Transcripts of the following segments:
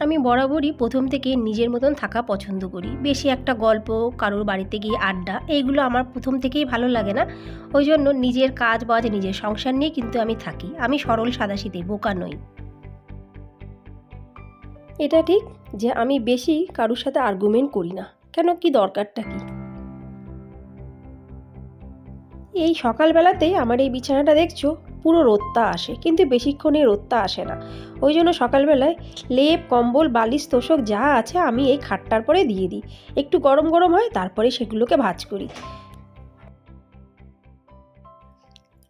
আমি বরাবরই প্রথম থেকে নিজের মতন থাকা পছন্দ করি। বেশি একটা গল্প, কারোর বাড়িতে গিয়ে আড্ডা, এইগুলো আমার প্রথম থেকেই ভালো লাগে না। ওই জন্য নিজের কাজ বাজ নিজের সংসার নিয়ে কিন্তু আমি থাকি। আমি সরল সাদাশীতে বোকা নই। এটা ঠিক যে আমি বেশি কারোর সাথে আর্গুমেন্ট করি না। কেন, কি দরকারটা কি? এই সকালবেলাতে আমার এই বিছানাটা দেখছ? পুরো রোদটা আসে, কিন্তু বেশিক্ষণ এই রোদটা আসে না। ওই জন্য সকালবেলায় লেপ, কম্বল, বালিশ, তোষক যা আছে আমি এই খাটটার পরে দিয়ে দিই। একটু গরম গরম হয়, তারপরে সেগুলোকে ভাজ করি।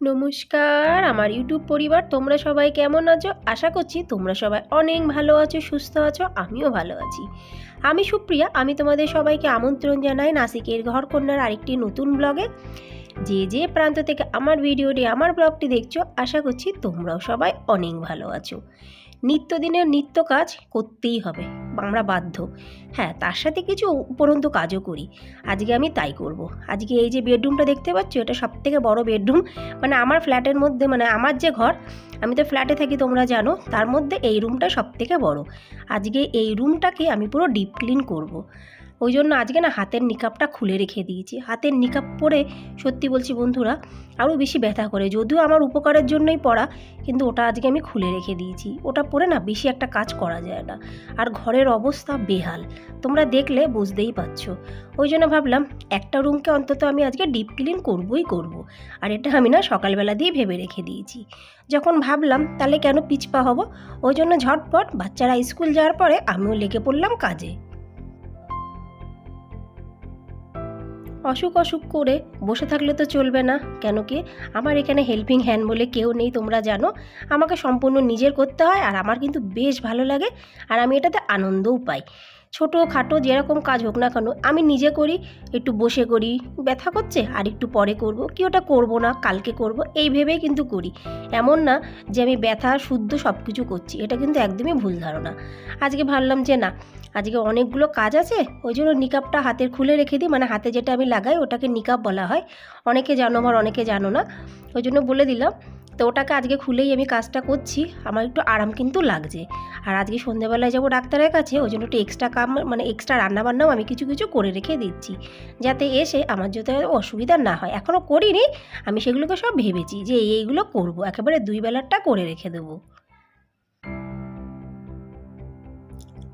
নমস্কার, আমার ইউটিউব পরিবার, তোমরা সবাই কেমন আছো? আশা করছি তোমরা সবাই অনেক ভালো আছো, সুস্থ আছো, আমিও ভালো আছি। আমি সুপ্রিয়া, আমি তোমাদের সবাইকে আমন্ত্রণ জানাই নাসিকের ঘরকন্যার আরেকটি নতুন ব্লগে। যে যে প্রান্ত থেকে আমার ভিডিওটি, আমার ব্লগটি দেখছ, আশা করছি তোমরাও সবাই অনেক ভালো আছো নিত্যদিনের নিত্য কাজ করতেই হবে, আমরা বাধ্য হ্যাঁ তার সাথে কিছু উপরন্তু কাজও করি, আজকে আমি তাই করব। আজকে এই যে বেডরুমটা দেখতে পাচ্ছ, এটা সব থেকে বড় বেডরুম মানে আমার ফ্ল্যাটের মধ্যে মানে আমার যে ঘর, আমি তো ফ্ল্যাটে থাকি তোমরা জানো, তার মধ্যে এই রুমটা সব থেকে বড় আজকে এই রুমটাকে আমি পুরো ডিপ ক্লিন করব। ওই জন্য আজকে না হাতের নিকাপটা খুলে রেখে দিয়েছি। হাতের নিকাপ পরে সত্যি বলছি বন্ধুরা, আরও বেশি ব্যথা করে। যদিও আমার উপকারের জন্যই পড়া, কিন্তু ওটা আজকে আমি খুলে রেখে দিয়েছি। ওটা পরে না বেশি একটা কাজ করা যায় না। আর ঘরের অবস্থা বেহাল। তোমরা দেখলে বুঝতেই পারছ। ওই জন্য ভাবলাম, একটা রুমকে অন্তত আমি আজকে ডিপ ক্লিন করবই করব। আর এটা আমি না সকালবেলা দিয়ে ভেবে রেখে দিয়েছি। যখন ভাবলাম, তাহলে কেন পিছপা হব? ওই জন্য ঝটপট বাচ্চারা স্কুল যাওয়ার পরে আমিও লেগে পড়লাম কাজে। অসুখ অসুখ করে বসে থাকলে তো চলবে না। কেন কি? আমার এখানে হেল্পিং হ্যান্ড বলে কেউ নেই, তোমরা জানো। আমাকে সম্পূর্ণ নিজের করতে হয় আর আমার কিন্তু বেশ ভালো লাগে। আর আমি এটাতে আনন্দও পাই। ছোটো খাটো যেরকম কাজ হোক না কেন, আমি নিজে করি, একটু বসে করি, ব্যথা করছে, আর একটু পরে করব। কি ওটা করব না, কালকে করব, এই ভেবেই কিন্তু করি। এমন না যে আমি ব্যথা, শুদ্ধ সব কিছু করছি, এটা কিন্তু একদমই ভুল ধারণা। আজকে ভাবলাম যে না, আজকে অনেকগুলো কাজ আছে, ওই জন্য নিকাপটা হাতের খুলে রেখে দিই মানে হাতে যেটা আমি লাগাই, ওটাকে নিকাপ বলা হয়। অনেকে জানো আমার, অনেকে জানো না, ওই জন্য বলে দিলাম। তো ওটাকে আজকে খুলেই আমি কাজটা করছি। আমার একটু আরাম কিন্তু লাগছে। আর আজকে সন্ধ্যেবেলায় যাব ডাক্তারের কাছে, ওই জন্য একটু এক্সট্রা কাম মানে এক্সট্রা রান্নাবান্নাও আমি কিছু কিছু করে রেখে দিচ্ছি। যাতে এসে আমার যাতে অসুবিধা না হয়। এখনও করিনি, আমি সেগুলোকে সব ভেবেছি যে এই এইগুলো করব। একেবারে দুই বেলারটা করে রেখে দেবো।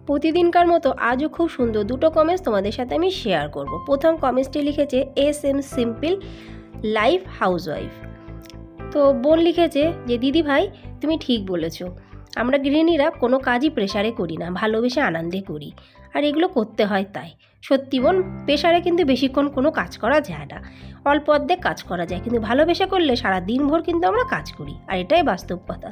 প্রতিদিনকার মতো আজও খুব সুন্দর দুটো কমেন্টস তোমাদের সাথে আমি শেয়ার করব। প্রথম কমেন্টসটি লিখেছে S M simple life housewife তো বোন লিখেছে যে, দিদি ভাই, তুমি ঠিক বলেছ। আমরা গৃহিণীরা কোনো কাজই প্রেশারে করি না, ভালোবেসে আনন্দে করি। আর এগুলো করতে হয় তাই। সত্যি বোন প্রেশারে কিন্তু বেশিক্ষণ কোনো কাজ করা যায় না। অল্প অর্ধেক কাজ করা যায়, কিন্তু ভালোবেসে করলে সারা দিনভর কিন্তু আমরা কাজ করি। আর এটাই বাস্তব কথা।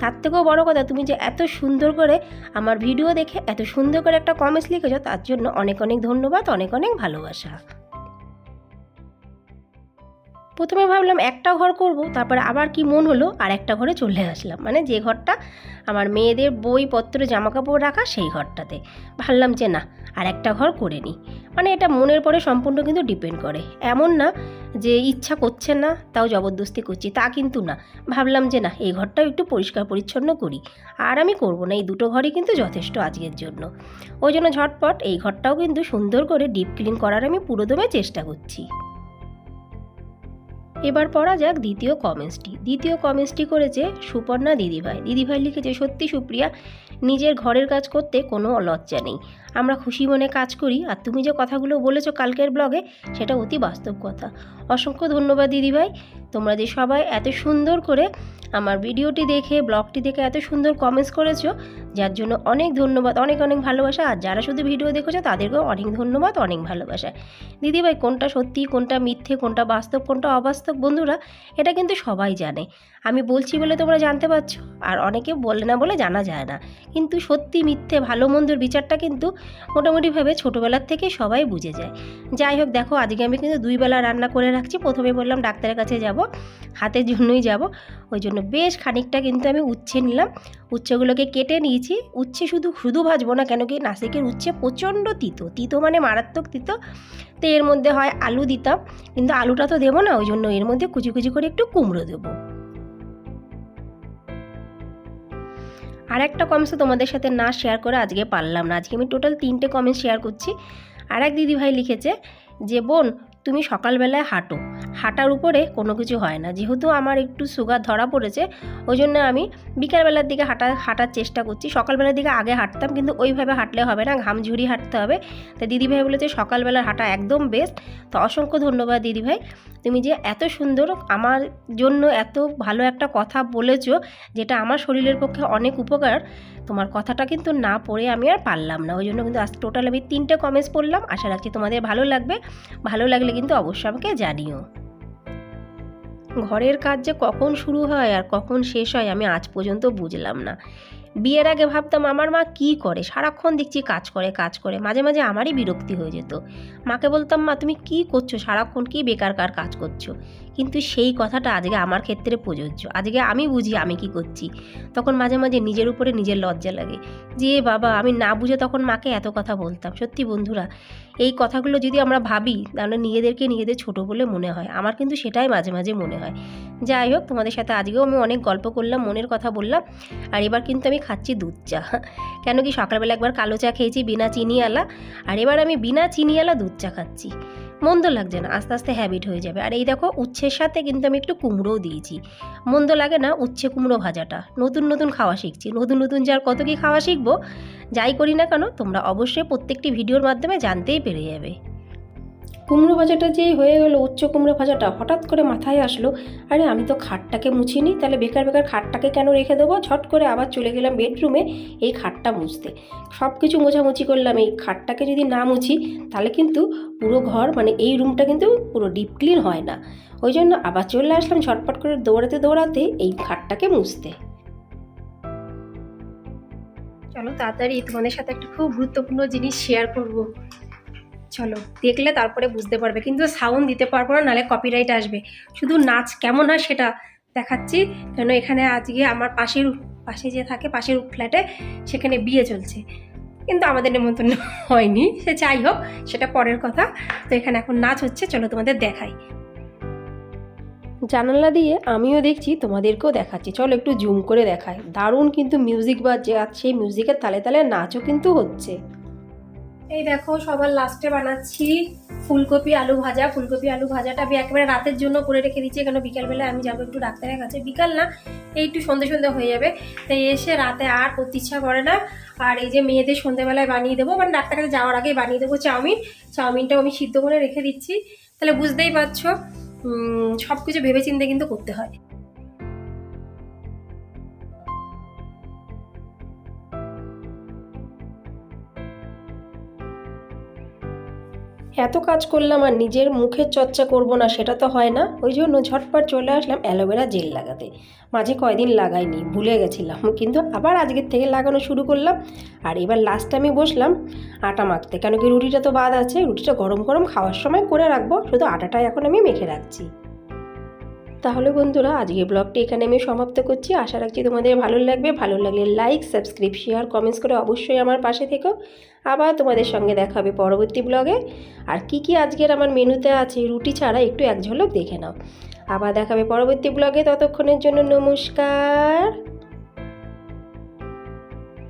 তার থেকেও বড় কথা, তুমি যে এত সুন্দর করে আমার ভিডিও দেখে এত সুন্দর করে একটা কমেন্টস লিখেছো, তার জন্য অনেক অনেক ধন্যবাদ, অনেক অনেক ভালোবাসা। প্রথমে ভাবলাম একটা ঘর করব, তারপরে আবার কি মন হলো আর একটা ঘরে চলে আসলাম। মানে যে ঘরটা আমার মেয়েদের বইপত্র জামাকাপড় রাখা সেই ঘরটাতে। ভাবলাম যে না, আর একটা ঘর করে নিই। মানে এটা মনের পরে সম্পূর্ণ কিন্তু ডিপেন্ড করে। এমন না যে ইচ্ছা করছে না, তাও জবরদস্তি করছি, তা কিন্তু না। ভাবলাম যে না, এই ঘরটাও একটু পরিষ্কার পরিচ্ছন্ন করি। আর আমি করব না, এই দুটো ঘরই কিন্তু যথেষ্ট আজকের জন্য। ওই জন্য ঝটপট এই ঘরটাও কিন্তু সুন্দর করে ডিপ ক্লিন করার আমি পুরোদমে চেষ্টা করছি। এবার পড়া যাক দ্বিতীয় কমেন্টসটি দ্বিতীয় কমেন্টসটি করেছে সুপর্ণা দিদিভাই। দিদিভাই লিখেছে, সত্যি সুপ্রিয়া, নিজের ঘরের কাজ করতে কোনো লজ্জা নেই। আমরা খুশি মনে কাজ করি, আর তুমি যে কথাগুলো বলেছ কালকের ব্লগে, সেটা অতি বাস্তব কথা। অসংখ্য ধন্যবাদ দিদিভাই তোমরা যে সবাই এত সুন্দর করে আমার ভিডিওটি দেখে, ব্লগটি দেখে এত সুন্দর কমেন্টস করেছ, যার জন্য অনেক ধন্যবাদ, অনেক অনেক ভালোবাসা। আর যারা শুধু ভিডিও দেখেছ, তাদেরকেও অনেক ধন্যবাদ, অনেক ভালোবাসা। দিদিভাই কোনটা সত্যি, কোনটা মিথ্যে, কোনটা বাস্তব, কোনটা অবাস্তব বন্ধুরা, এটা কিন্তু সবাই জানে। আমি বলছি বলে তোমরা জানতে পারছ, আর অনেকে বলে না বলে জানা যায় না। কিন্তু সত্যি মিথ্যে ভালো মন্দর বিচারটা কিন্তু মোটামুটিভাবে ছোটোবেলার থেকে সবাই বুঝে যায়। যাই হোক, দেখো, আজকে আমি কিন্তু দুইবেলা রান্না করে রাখছি। প্রথমে বললাম ডাক্তারের কাছে যাব, হাতের জন্যই যাব। ওই জন্য বেশ খানিকটা কিন্তু আমি উচ্ছে নিলাম। উচ্ছেগুলোকে কেটে নিয়েছি। উচ্ছে শুধু শুধু ভাজবো না, কেন কি নাসিকের উচ্ছে প্রচণ্ড তিতো। তিতো মানে মারাত্মক তিতো। তো এর মধ্যে হয় আলু দিতাম। কিন্তু আলুটা তো দেবো না, ওই জন্য এর মধ্যে কুচি কুচি করে একটু কুমড়ো দেবো। আর একটা কমেন্টস তোমাদের সাথে না শেয়ার করে আজকে পারলাম না। আজকে আমি টোটাল তিনটে কমেন্ট শেয়ার করছি। আর এক দিদিভাই লিখেছে যে, বোন তুমি সকালবেলায় হাঁটো। হাঁটার উপরে কোনো কিছু হয় না। যেহেতু আমার একটু সুগার ধরা পড়েছে ওই জন্য আমি বিকালবেলার দিকে হাঁটা, হাঁটার চেষ্টা করছি। সকালবেলার দিকে আগে হাঁটতাম, কিন্তু ওইভাবে হাঁটলে হবে না ঘাম ঝুরি হাঁটতে হবে। তাই দিদিভাই বলেছে সকালবেলার হাঁটা একদম বেস্ট তো অসংখ্য ধন্যবাদ দিদিভাই। তুমি যে এত সুন্দর আমার জন্য এত ভালো একটা কথা বলেছ, যেটা আমার শরীরের পক্ষে অনেক উপকার, তোমার কথাটা কিন্তু না পড়ে আমি আর পারলাম না। ওই জন্য কিন্তু আজ টোটাল আমি তিনটে কমেন্টস পড়লাম। আশা রাখছি তোমাদের ভালো লাগবে। ভালো লাগলে কিন্তু অবশ্যই আমাকে জানিও। ঘরের কাজ যে কখন শুরু হয় আর কখন শেষ হয় আমি আজ পর্যন্ত বুঝলাম না। বিয়ের আগে ভাবতাম আমার মা কি করে? সারাক্ষণ দেখছি কাজ করে কাজ করে। মাঝে মাঝে আমারই বিরক্তি হয়ে যেত। মাকে বলতাম, মা, তুমি কি করছ? সারাক্ষণ কি বেকারকার কাজ করছ? কিন্তু সেই কথাটা আজকে আমার ক্ষেত্রে প্রযোজ্য। আজকে আমি বুঝি আমি কি করছি। তখন মাঝে মাঝে নিজের উপরে নিজের লজ্জা লাগে। যে বাবা, আমি না বুঝে তখন মাকে এত কথা বলতাম। সত্যি বন্ধুরা, এই কথাগুলো যদি আমরা ভাবি, তাহলে নিজেদেরকে নিজেদের ছোট বলে মনে হয়। আমার কিন্তু সেটাই মাঝে মাঝে মনে হয়। যাই হোক, তোমাদের সাথে আজকেও আমি অনেক গল্প করলাম, মনের কথা বললাম। আর এবার কিন্তু আমি খাচ্ছি দুধ চা। কেন কি সকালবেলা একবার কালো চা খেয়েছি বিনা চিনিওয়ালা। আর এবার আমি বিনা চিনিওয়ালা দুধ চা খাচ্ছি। মন্দ লাগছে না, আস্তে আস্তে হ্যাবিট হয়ে যাবে। আর এই দেখো উচ্ছের সাথে কিন্তু আমি একটু কুমড়োও দিয়েছি। মন্দ লাগে না উচ্ছে কুমড়ো ভাজাটা। নতুন নতুন খাওয়া শিখছি। নতুন নতুন যার কত কী খাওয়া শিখব? যাই করি না কেন, তোমরা অবশ্যই প্রত্যেকটি ভিডিওর মাধ্যমে জানতেই পেরে যাবে। কুমড়ো ভাজাটা যেই হয়ে গেলো, উচ্চ কুমড়ো ভাজাটা হঠাৎ করে মাথায় আসলো, আরে আমি তো খাটটাকে মুছিনি তাহলে বেকার বেকার খাটটাকে কেন রেখে দেবো? ঝট করে আবার চলে গেলাম বেডরুমে এই খাটটা মুছতে। সব কিছু মোছামুছি করলাম, এই খাটটাকে যদি না মুছি, তাহলে কিন্তু পুরো ঘর মানে এই রুমটা কিন্তু পুরো ডিপ ক্লিন হয় না। ওই জন্য আবার চলে আসলাম ঝটপট করে দৌড়াতে দৌড়াতে এই খাটটাকে মুছতে। চলো তাড়াতাড়ি তোমাদের সাথে একটা খুব গুরুত্বপূর্ণ জিনিস শেয়ার করব। চলো, দেখলে তারপরে বুঝতে পারবে। কিন্তু সাউন্ড দিতে পারব না, নাহলে কপিরাইট আসবে। শুধু নাচ কেমন হয় সেটা দেখাচ্ছি। কেন এখানে আজকে আমার পাশের, পাশে যে থাকে, পাশের ফ্ল্যাটে সেখানে বিয়ে চলছে। কিন্তু আমাদের নেমন্তন্ন হয়নি, সে যাই হোক, সেটা পরের কথা। তো এখানে এখন নাচ হচ্ছে, চলো তোমাদের দেখাই। জানালা দিয়ে আমিও দেখছি, তোমাদেরকেও দেখাচ্ছি। চলো একটু জুম করে দেখাই। দারুণ কিন্তু মিউজিক বাজছে, আর সেই মিউজিকের তালে তালে নাচও কিন্তু হচ্ছে। এই দেখো, সবার লাস্টে বানাচ্ছি ফুলকপি আলু ভাজা। ফুলকপি আলু ভাজাটা আমি একেবারে রাতের জন্য করে রেখে দিচ্ছি, কেন বিকালবেলা আমি যাব একটু ডাক্তারের কাছে। বিকাল না, এই একটু সন্ধে সন্ধে হয়ে যাবে। তাই এসে রাতে আর করতে ইচ্ছা করে না। আর এই যে মেয়েদের সন্ধেবেলায় বানিয়ে দেবো মানে ডাক্তারের কাছে যাওয়ার আগেই বানিয়ে দেবো চাউমিন। চাউমিনটাও আমি সিদ্ধ করে রেখে দিচ্ছি। তাহলে বুঝতেই পারছ সব কিছু ভেবে চিন্তে কিন্তু করতে হয়। এত কাজ করলাম আর নিজের মুখের চর্চা করব না, সেটা তো হয় না। ওই জন্য ঝটপট চলে আসলাম অ্যালোভেরা জেল লাগাতে। মাঝে কয়দিন লাগাইনি, ভুলে গেছিলাম। কিন্তু আবার আজকের থেকে লাগানো শুরু করলাম। আর এবার লাস্ট আমি বসলাম, আটা মাখতে। কেন কি রুটিটা তো বাদ আছে, রুটিটা গরম গরম খাওয়ার সময় করে রাখব। শুধু আটাটাই এখন আমি মেখে রাখছি। তাহলে বন্ধুরা, আজকের ব্লগটি এখানে আমি সমাপ্ত করছি। আশা রাখছি তোমাদের ভালো লাগবে। ভালো লাগলে লাইক সাবস্ক্রাইব শেয়ার কমেন্টস করে অবশ্যই আমার পাশে থেকো। আবার তোমাদের সঙ্গে দেখা হবে পরবর্তী ব্লগে আর কি কি আজকের আমার মেনুতে আছে রুটি ছাড়া একটু এক ঝলক দেখে নাও। আবার দেখাবে পরবর্তী ব্লগে ততক্ষণের জন্য নমস্কার।